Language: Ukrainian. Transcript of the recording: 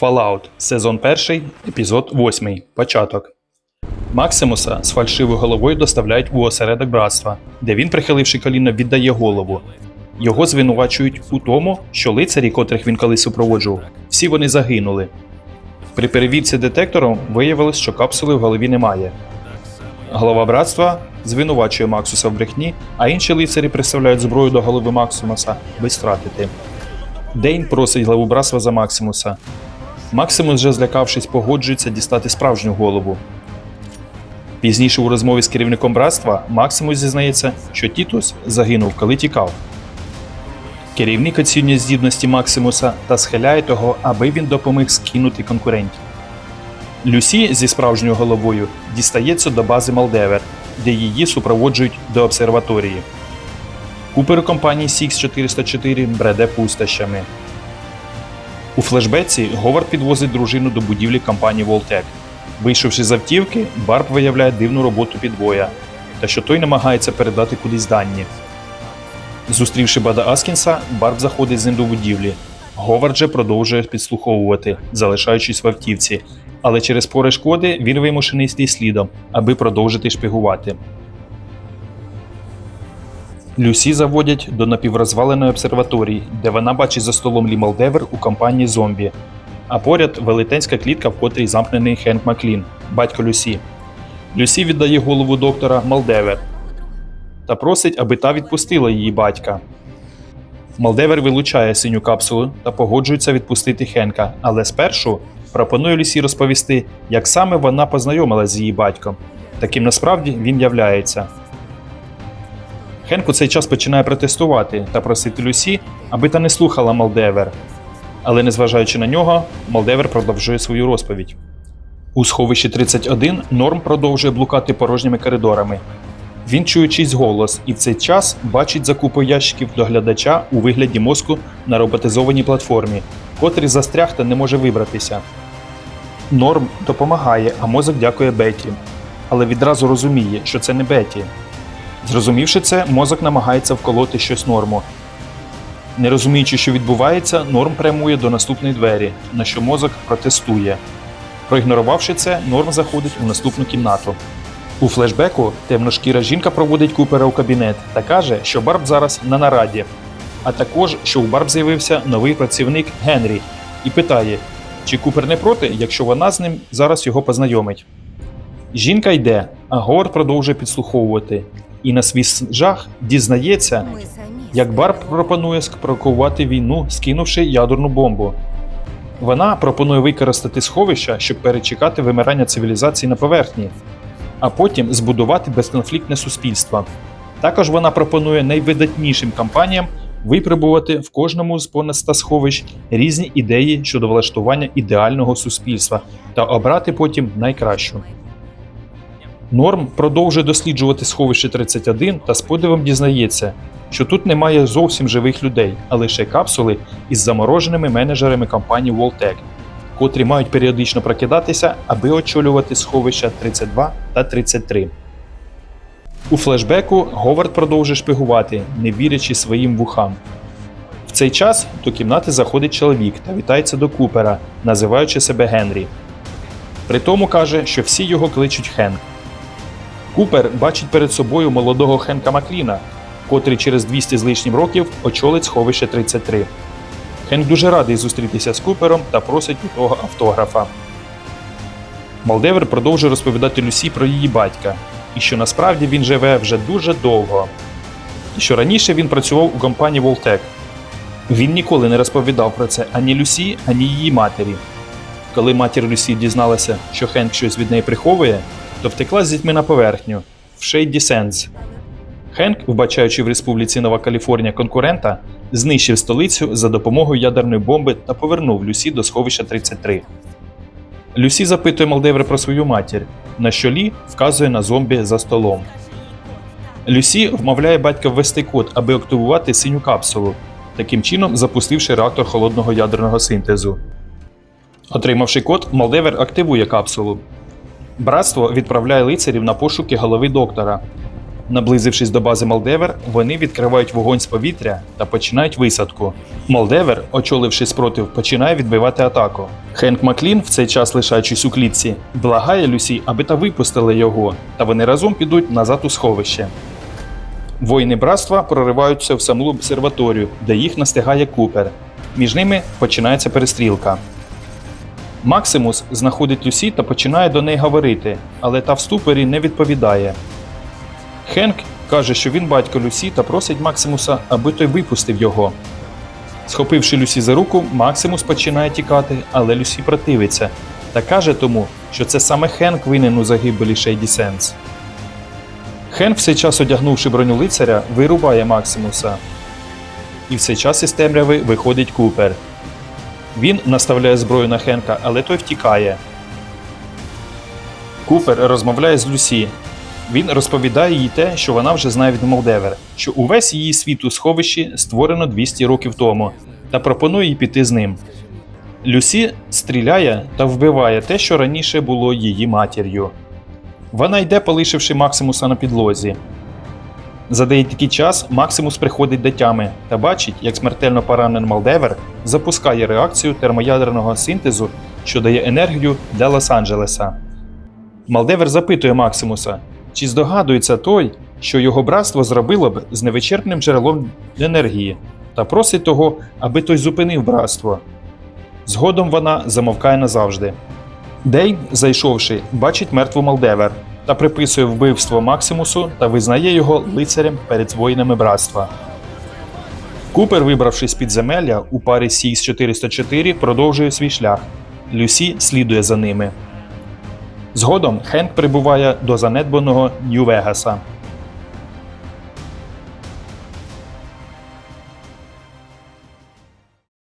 Fallout, сезон 1, епізод 8. Початок. Максимуса з фальшивою головою доставляють у осередок братства, де він, прихиливши коліно, віддає голову. Його звинувачують у тому, що лицарі, котрих він колись супроводжував, всі вони загинули. При перевірці детектором виявилось, що капсули в голові немає. Голова братства звинувачує Максуса в брехні, а інші лицарі представляють зброю до голови Максимуса, без втратити. Дейн просить главу братства за Максимуса. Максимус, вже злякавшись, погоджується дістати справжню голову. Пізніше у розмові з керівником братства Максимус зізнається, що Тітус загинув, коли тікав. Керівник оцінює здібності Максимуса та схиляє того, аби він допоміг скинути конкурентів. Люсі зі справжньою головою дістається до бази Малдевер, де її супроводжують до обсерваторії. Купер компанії Six 404 бреде пустощами. У флешбеці Говард підвозить дружину до будівлі компанії Волтек. Вийшовши з автівки, Барб виявляє дивну роботу підвоя, та що той намагається передати кудись дані. Зустрівши Бада Аскінса, Барб заходить з ним до будівлі. Говард же продовжує підслуховувати, залишаючись в автівці, але через перешкоди він вимушений йти слідом, аби продовжити шпигувати. Люсі заводять до напіврозваленої обсерваторії, де вона бачить за столом Лі Малдевер у компанії зомбі. А поряд велетенська клітка, в котрій замкнений Хенк Маклін, батько Люсі. Люсі віддає голову доктора Малдевер та просить, аби та відпустила її батька. Малдевер вилучає синю капсулу та погоджується відпустити Хенка, але спершу пропонує Люсі розповісти, як саме вона познайомилась з її батьком. Таким насправді він являється. Хенк у цей час починає протестувати та просити Люсі, аби та не слухала Малдевер. Але незважаючи на нього, Малдевер продовжує свою розповідь. У сховищі 31 Норм продовжує блукати порожніми коридорами. Він чує чийсь голос і в цей час бачить закупу ящиків до глядача у вигляді мозку на роботизованій платформі, котрий застряг та не може вибратися. Норм допомагає, а мозок дякує Беті, але відразу розуміє, що це не Беті. Зрозумівши це, мозок намагається вколоти щось норму. Не розуміючи, що відбувається, норм прямує до наступної двері, на що мозок протестує. Проігнорувавши це, норм заходить у наступну кімнату. У флешбеку темношкіра жінка проводить Купера у кабінет та каже, що Барб зараз на нараді, а також, що у Барб з'явився новий працівник Генрі і питає, чи Купер не проти, якщо вона з ним зараз його познайомить. Жінка йде, а Говард продовжує підслуховувати і на свій жах дізнається, як Барб пропонує спровокувати війну, скинувши ядерну бомбу. Вона пропонує використати сховища, щоб перечекати вимирання цивілізації на поверхні, а потім збудувати безконфліктне суспільство. Також вона пропонує найвидатнішим компаніям випробувати в кожному з понад 100 сховищ різні ідеї щодо влаштування ідеального суспільства та обрати потім найкращу. Норм продовжує досліджувати сховище 31 та з подивом дізнається, що тут немає зовсім живих людей, а лише капсули із замороженими менеджерами компанії Волтек, котрі мають періодично прокидатися, аби очолювати сховища 32 та 33. У флешбеку Говард продовжує шпигувати, не вірячи своїм вухам. В цей час до кімнати заходить чоловік та вітається до Купера, називаючи себе Генрі. При тому каже, що всі його кличуть Хенк. Купер бачить перед собою молодого Хенка Макліна, котрий через 200 з лишнім років очолить сховище 33. Хенк дуже радий зустрітися з Купером та просить у того автографа. Малдевер продовжує розповідати Люсі про її батька, і що насправді він живе вже дуже довго. І що раніше він працював у компанії Волтек. Він ніколи не розповідав про це ані Люсі, ані її матері. Коли матір Люсі дізналася, що Хенк щось від неї приховує, то втекла з дітьми на поверхню в Шейді Сенс. Хенк, вбачаючи в Республіці Нова Каліфорнія конкурента, знищив столицю за допомогою ядерної бомби та повернув Люсі до сховища 33. Люсі запитує Малдевер про свою матір, на що Лі вказує на зомбі за столом. Люсі вмовляє батька ввести код, аби активувати синю капсулу, таким чином запустивши реактор холодного ядерного синтезу. Отримавши код, Малдевер активує капсулу. Братство відправляє лицарів на пошуки голови доктора. Наблизившись до бази Молдевер, вони відкривають вогонь з повітря та починають висадку. Молдевер, очоливши спротив, починає відбивати атаку. Хенк Маклін, в цей час лишаючись у клітці, благає Люсі, аби та випустила його, та вони разом підуть назад у сховище. Воїни братства прориваються в саму обсерваторію, де їх настигає Купер. Між ними починається перестрілка. Максимус знаходить Люсі та починає до неї говорити, але та в ступорі не відповідає. Хенк каже, що він батько Люсі та просить Максимуса, аби той випустив його. Схопивши Люсі за руку, Максимус починає тікати, але Люсі противиться та каже тому, що це саме Хенк винен у загибелі Шейді Сенс. Хенк, в цей час одягнувши броню лицаря, вирубає Максимуса. І в цей час із темряви виходить Купер. Він наставляє зброю на Хенка, але той втікає. Купер розмовляє з Люсі. Він розповідає їй те, що вона вже знає від Молдевер, що увесь її світ у сховищі створено 200 років тому, та пропонує їй піти з ним. Люсі стріляє та вбиває те, що раніше було її матір'ю. Вона йде, полишивши Максимуса на підлозі. За деякий час Максимус приходить до тями та бачить, як смертельно поранений Молдевер запускає реакцію термоядерного синтезу, що дає енергію для Лос-Анджелеса. Малдевер запитує Максимуса, чи здогадується той, що його братство зробило б з невичерпним джерелом енергії, та просить того, аби той зупинив братство. Згодом вона замовкає назавжди. Дейн, зайшовши, бачить мертву Малдевер та приписує вбивство Максимусу та визнає його лицарем перед воїнами братства. Купер, вибравшись з підземелля у парі Сіс 404, продовжує свій шлях. Люсі слідує за ними. Згодом Хенк прибуває до занедбаного Нью-Вегаса.